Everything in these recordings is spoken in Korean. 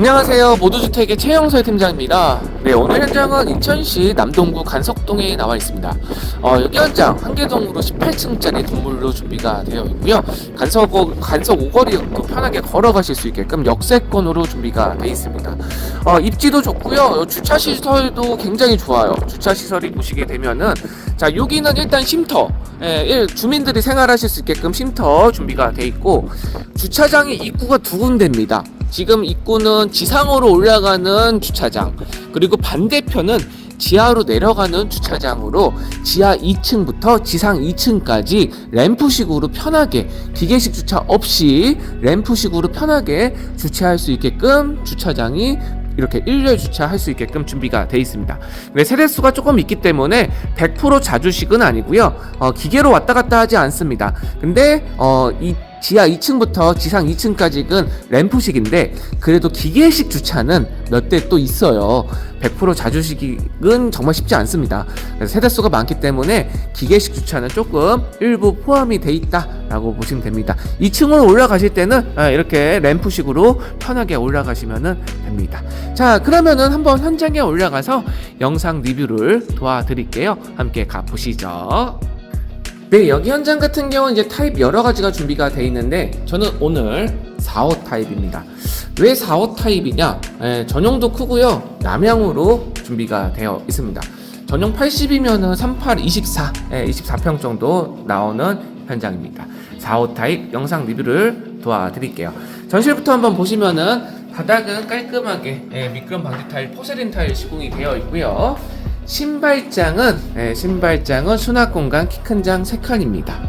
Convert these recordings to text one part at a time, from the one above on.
안녕하세요. 모두주택의 최영설 팀장입니다. 네, 오늘 현장은 인천시 남동구 간석동에 나와 있습니다. 어, 여기 현장 한계동으로 18층짜리 동물로 준비가 되어 있고요. 간석, 간석 오거리도 편하게 걸어가실 수 있게끔 역세권으로 준비가 되어 있습니다. 어, 입지도 좋고요. 주차 시설도 굉장히 좋아요. 주차 시설이 보시게 되면은 자 여기는 일단 쉼터 예, 일- 주민들이 생활하실 수 있게끔 쉼터 준비가 돼 있고 주차장이 입구가 두 군데입니다. 지금 입구는 지상으로 올라가는 주차장 그리고 반대편은 지하로 내려가는 주차장으로 지하 2층부터 지상 2층까지 램프식으로 편하게 기계식 주차 없이 램프식으로 편하게 주차할 수 있게끔 주차장이 이렇게 일렬 주차할 수 있게끔 준비가 돼 있습니다. 왜 세대수가 조금 있기 때문에 100% 자주식은 아니고요. 어, 기계로 왔다 갔다 하지 않습니다. 근데 어, 이 지하 2층부터 지상 2층까지는 램프식인데 그래도 기계식 주차는 몇 대 또 있어요. 100% 자주식은 정말 쉽지 않습니다. 그래서 세대수가 많기 때문에 기계식 주차는 조금 일부 포함이 돼 있다라고 보시면 됩니다. 2층으로 올라가실 때는 아, 이렇게 램프식으로 편하게 올라가시면 됩니다. 자, 그러면은 한번 현장에 올라가서 영상 리뷰를 도와드릴게요. 함께 가보시죠. 네, 여기 현장 같은 경우는 이제 타입 여러 가지가 준비가 돼 있는데 저는 오늘 4호 타입입니다. 왜 4호 타입이냐? 예, 전용도 크고요. 남향으로 준비가 되어 있습니다. 전용 80이면은 38, 24, 예, 24평 정도 나오는 현장입니다. 4호 타입 영상 리뷰를 도와드릴게요. 전실부터 한번 보시면은 바닥은 깔끔하게 예, 미끄럼 방지 타일, 포세린 타일 시공이 되어 있고요. 신발장은 예, 신발장은 수납 공간 키 큰 장 3칸입니다.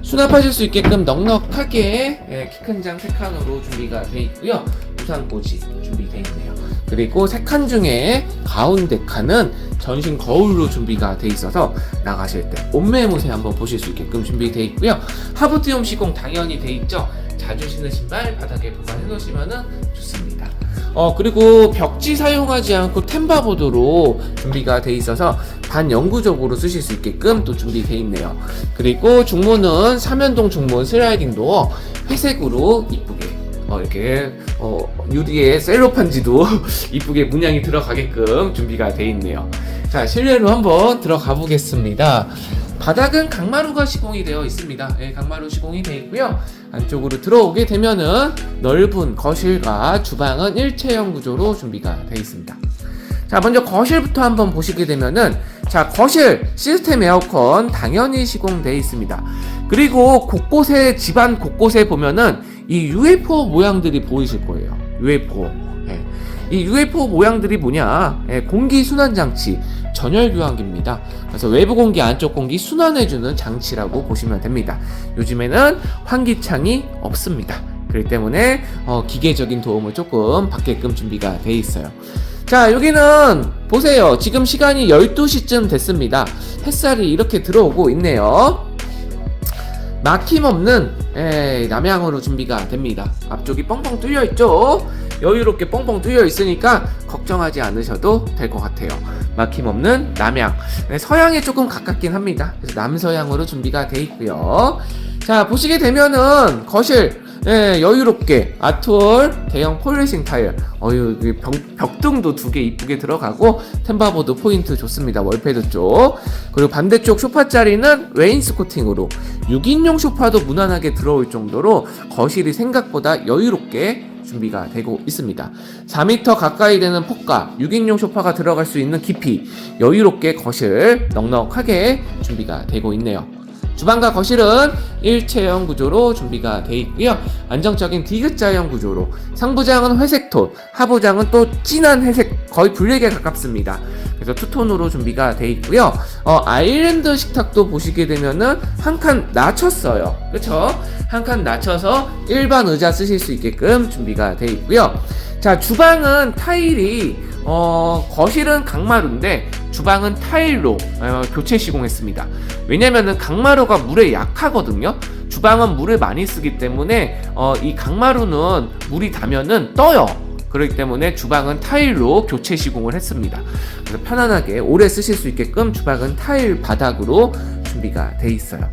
수납하실 수 있게끔 넉넉하게 예, 키큰 장 3칸으로 준비가 되어 있고요. 우산 꽂이 준비되어 있네요. 그리고 3칸 중에 가운데 칸은 전신 거울로 준비가 되어 있어서 나가실 때 옷매무새 한번 보실 수 있게끔 준비되어 있고요. 하부티움 시공 당연히 되어 있죠. 자주 신는 신발 바닥에 보관해 놓으시면 좋습니다. 어 그리고 벽지 사용하지 않고 템바보드로 준비가 돼 있어서 반영구적으로 쓰실 수 있게끔 또 준비되어 있네요. 그리고 중문은 삼연동 중문 슬라이딩 도어 회색으로 이쁘게 어, 이렇게 어, 유리에 셀로판지도 이쁘게 문양이 들어가게끔 준비가 돼 있네요. 자 실내로 한번 들어가 보겠습니다. 바닥은 강마루가 시공이 되어 있습니다. 예, 강마루 시공이 되어 있고요. 안쪽으로 들어오게 되면은 넓은 거실과 주방은 일체형 구조로 준비가 되어 있습니다. 자, 먼저 거실부터 한번 보시게 되면은 자, 거실 시스템 에어컨 당연히 시공되어 있습니다. 그리고 곳곳에 집안 곳곳에 보면은 이 UFO 모양들이 보이실 거예요. UFO. 예. 이 UFO 모양들이 뭐냐? 예, 공기 순환 장치. 전열 교환기입니다. 그래서 외부 공기, 안쪽 공기 순환해주는 장치라고 보시면 됩니다. 요즘에는 환기창이 없습니다. 그렇기 때문에 어, 기계적인 도움을 조금 받게끔 준비가 돼 있어요. 자, 여기는 보세요. 지금 시간이 12시쯤 됐습니다. 햇살이 이렇게 들어오고 있네요. 막힘없는 에, 남향으로 준비가 됩니다. 앞쪽이 뻥뻥 뚫려 있죠. 여유롭게 뻥뻥 뚫려 있으니까 걱정하지 않으셔도 될 것 같아요. 막힘없는 남향. 네, 서양에 조금 가깝긴 합니다. 그래서 남서향으로 준비가 돼 있고요. 자 보시게 되면은 거실 예, 여유롭게 아트월 대형 폴리싱 타일 어유 여기 벽, 벽등도 두 개 이쁘게 들어가고 템바보드 포인트 좋습니다 월패드 쪽 그리고 반대쪽 소파 자리는 웨인스코팅으로 6인용 소파도 무난하게 들어올 정도로 거실이 생각보다 여유롭게 준비가 되고 있습니다 4m 가까이 되는 폭과 6인용 소파가 들어갈 수 있는 깊이 여유롭게 거실 넉넉하게 준비가 되고 있네요 주방과 거실은 일체형 구조로 준비가 되어 있고요. 안정적인 디귿자형 구조로 상부장은 회색 톤, 하부장은 또 진한 회색 거의 블랙에 가깝습니다. 그래서 투톤으로 준비가 되어 있고요. 어, 아일랜드 식탁도 보시게 되면은 한 칸 낮췄어요. 그렇죠? 한 칸 낮춰서 일반 의자 쓰실 수 있게끔 준비가 되어 있고요. 자, 주방은 타일이 어, 거실은 강마루인데 주방은 타일로 어, 교체 시공했습니다. 왜냐면은 강마루가 물에 약하거든요. 주방은 물을 많이 쓰기 때문에 어, 이 강마루는 물이 닿으면은 떠요. 그렇기 때문에 주방은 타일로 교체 시공을 했습니다. 그래서 편안하게 오래 쓰실 수 있게끔 주방은 타일 바닥으로 준비가 돼 있어요.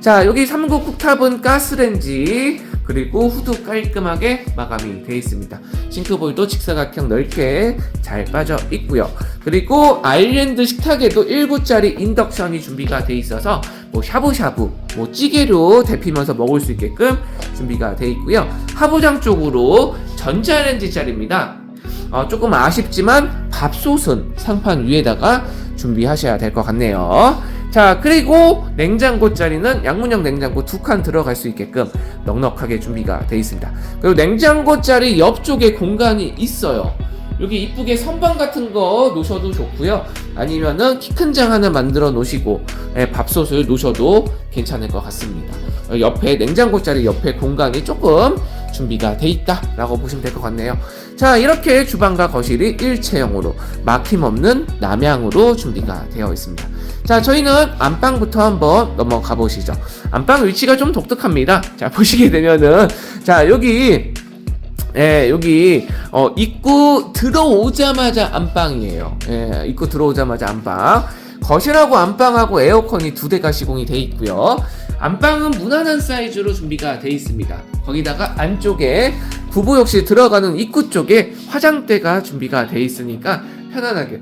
자, 여기 3구 쿡탑은 가스렌지, 그리고 후드 깔끔하게 마감이 되어 있습니다. 싱크볼도 직사각형 넓게 잘 빠져 있고요. 그리고 아일랜드 식탁에도 1구짜리 인덕션이 준비가 되어 있어서 뭐 샤브샤브, 뭐 찌개로 데피면서 먹을 수 있게끔 준비가 되어 있고요. 하부장 쪽으로 전자레인지 자리입니다. 어, 조금 아쉽지만 밥솥은 상판 위에다가 준비하셔야 될 것 같네요. 자, 그리고 냉장고 자리는 양문형 냉장고 두 칸 들어갈 수 있게끔 넉넉하게 준비가 되어 있습니다. 그리고 냉장고 자리 옆쪽에 공간이 있어요. 여기 이쁘게 선반 같은 거 놓으셔도 좋고요. 아니면은 키 큰 장 하나 만들어 놓으시고 예, 밥솥을 놓으셔도 괜찮을 것 같습니다. 어, 옆에 냉장고 자리 옆에 공간이 조금 준비가 돼 있다라고 보시면 될 것 같네요. 자, 이렇게 주방과 거실이 일체형으로 막힘없는 남향으로 준비가 되어 있습니다. 자, 저희는 안방부터 한번 넘어가 보시죠. 안방 위치가 좀 독특합니다. 자, 보시게 되면은 자, 여기 예, 여기 어 입구 들어오자마자 안방이에요. 예, 입구 들어오자마자 안방. 거실하고 안방하고 에어컨이 두 대가 시공이 돼 있고요. 안방은 무난한 사이즈로 준비가 돼 있습니다. 거기다가 안쪽에 부부 욕실 들어가는 입구 쪽에 화장대가 준비가 돼 있으니까 편안하게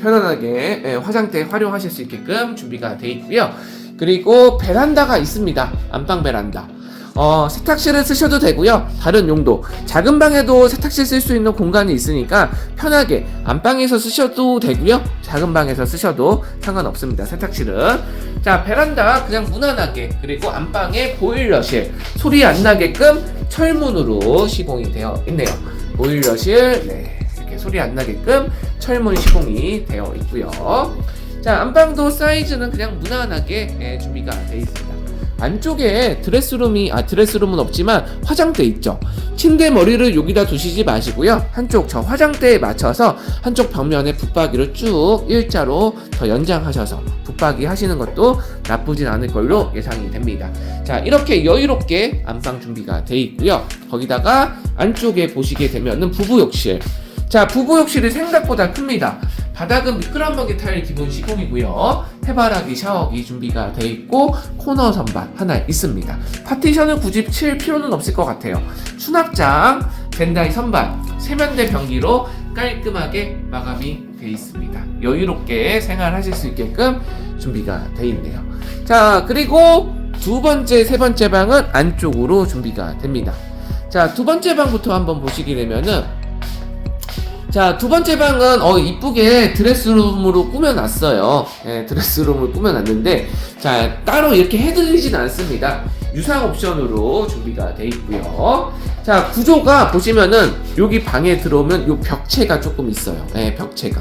편안하게 예, 화장대 활용하실 수 있게끔 준비가 돼 있고요. 그리고 베란다가 있습니다. 안방 베란다. 어, 세탁실을 쓰셔도 되고요. 다른 용도. 작은 방에도 세탁실 쓸 수 있는 공간이 있으니까 편하게 안방에서 쓰셔도 되고요. 작은 방에서 쓰셔도 상관없습니다. 세탁실은. 자, 베란다 그냥 무난하게 그리고 안방에 보일러실 소리 안 나게끔 철문으로 시공이 되어 있네요. 보일러실 네. 이렇게 소리 안 나게끔 철문 시공이 되어 있고요. 자, 안방도 사이즈는 그냥 무난하게 예, 준비가 되어 있습니다. 안쪽에 드레스룸이 아 드레스룸은 없지만 화장대 있죠. 침대 머리를 여기다 두시지 마시고요. 한쪽 저 화장대에 맞춰서 한쪽 벽면에 붙박이를 쭉 일자로 더 연장하셔서 붙박이 하시는 것도 나쁘진 않을 걸로 예상이 됩니다. 자 이렇게 여유롭게 안방 준비가 돼 있고요. 거기다가 안쪽에 보시게 되면은 부부 욕실. 자 부부 욕실이 생각보다 큽니다. 바닥은 미끄럼버기 타일 기본 시공이고요. 해바라기 샤워기 준비가 돼 있고 코너 선반 하나 있습니다. 파티션을 굳이 칠 필요는 없을 것 같아요. 수납장, 벤다이 선반, 세면대 변기로 깔끔하게 마감이 돼 있습니다. 여유롭게 생활하실 수 있게끔 준비가 돼 있네요. 자 그리고 두 번째, 세 번째 방은 안쪽으로 준비가 됩니다. 자 두 번째 방부터 한번 보시게 되면은 자, 두 번째 방은 어 이쁘게 드레스룸으로 꾸며놨어요. 예, 드레스룸을 꾸며놨는데 자 따로 이렇게 해드리진 않습니다. 유상 옵션으로 준비가 돼 있고요. 자 구조가 보시면은 여기 방에 들어오면 요 벽체가 조금 있어요. 예, 벽체가.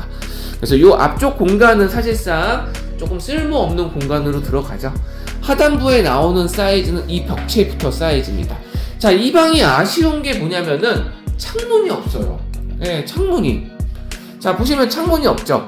그래서 요 앞쪽 공간은 사실상 조금 쓸모없는 공간으로 들어가죠. 하단부에 나오는 사이즈는 이 벽체부터 사이즈입니다. 자, 이 방이 아쉬운 게 뭐냐면은 창문이 없어요. 네, 창문이. 자, 보시면 창문이 없죠?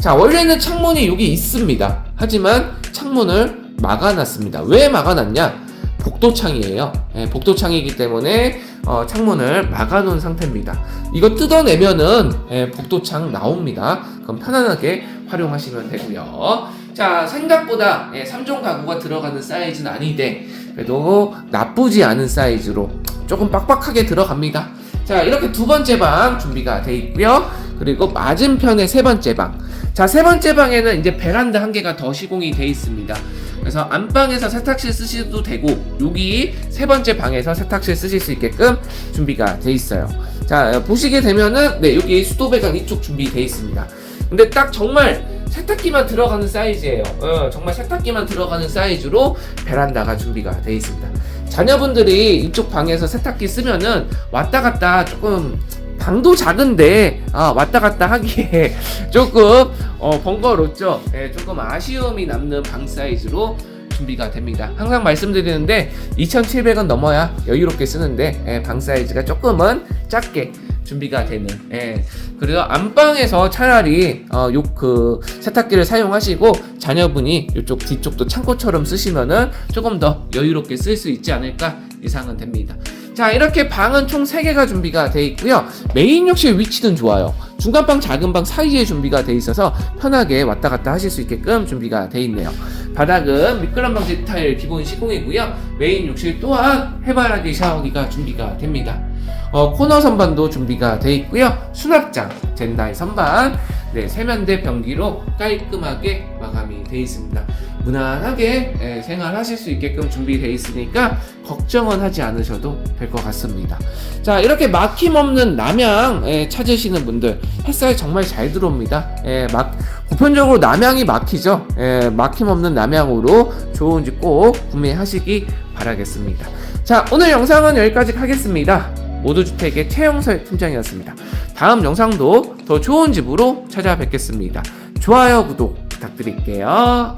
자, 원래는 창문이 여기 있습니다. 하지만 창문을 막아놨습니다. 왜 막아놨냐? 복도창이에요. 네, 복도창이기 때문에 어, 창문을 막아놓은 상태입니다. 이거 뜯어내면은 예, 복도창 나옵니다. 그럼 편안하게 활용하시면 되고요. 자, 생각보다 예, 3종 가구가 들어가는 사이즈는 아닌데 그래도 나쁘지 않은 사이즈로 조금 빡빡하게 들어갑니다. 자, 이렇게 두 번째 방 준비가 돼 있고요. 그리고 맞은편에 세 번째 방. 자, 세 번째 방에는 이제 베란다 한 개가 더 시공이 돼 있습니다. 그래서 안방에서 세탁실 쓰셔도 되고 여기 세 번째 방에서 세탁실 쓰실 수 있게끔 준비가 돼 있어요. 자, 보시게 되면은 네, 여기 수도 배관 이쪽 준비돼 있습니다. 근데 딱 정말 세탁기만 들어가는 사이즈예요. 어, 정말 세탁기만 들어가는 사이즈로 베란다가 준비가 돼 있습니다. 자녀분들이 이쪽 방에서 세탁기 쓰면은 왔다 갔다 조금 방도 작은데 아, 왔다 갔다 하기에 조금 어, 번거롭죠. 예, 조금 아쉬움이 남는 방 사이즈로 준비가 됩니다. 항상 말씀드리는데 2,700원 넘어야 여유롭게 쓰는데 예, 방 사이즈가 조금은 작게 준비가 되는. 예. 그래서 안방에서 차라리 어, 요 그 세탁기를 사용하시고 자녀분이 이쪽 뒤쪽도 창고처럼 쓰시면은 조금 더 여유롭게 쓸 수 있지 않을까 예상은 됩니다. 자 이렇게 방은 총 3개가 준비가 되어 있고요 메인 욕실 위치는 좋아요 중간방 작은 방 사이에 준비가 되어 있어서 편하게 왔다 갔다 하실 수 있게끔 준비가 되어 있네요 바닥은 미끄럼 방지 타일 기본 시공이고요. 메인 욕실 또한 해바라기 샤워기가 준비가 됩니다. 어, 코너 선반도 준비가 돼 있고요. 수납장, 젠다이 선반, 네, 세면대 변기로 깔끔하게 마감이 돼 있습니다. 무난하게 예, 생활하실 수 있게끔 준비되어 있으니까 걱정은 하지 않으셔도 될 것 같습니다. 자, 이렇게 막힘없는 남양 예, 찾으시는 분들 햇살 정말 잘 들어옵니다. 예, 막 보편적으로 남양이 막히죠. 예, 막힘없는 남양으로 좋은 집 꼭 구매하시기 바라겠습니다. 자, 오늘 영상은 여기까지 하겠습니다. 모두주택의 최영설 팀장이었습니다. 다음 영상도 더 좋은 집으로 찾아뵙겠습니다. 좋아요, 구독 부탁드릴게요.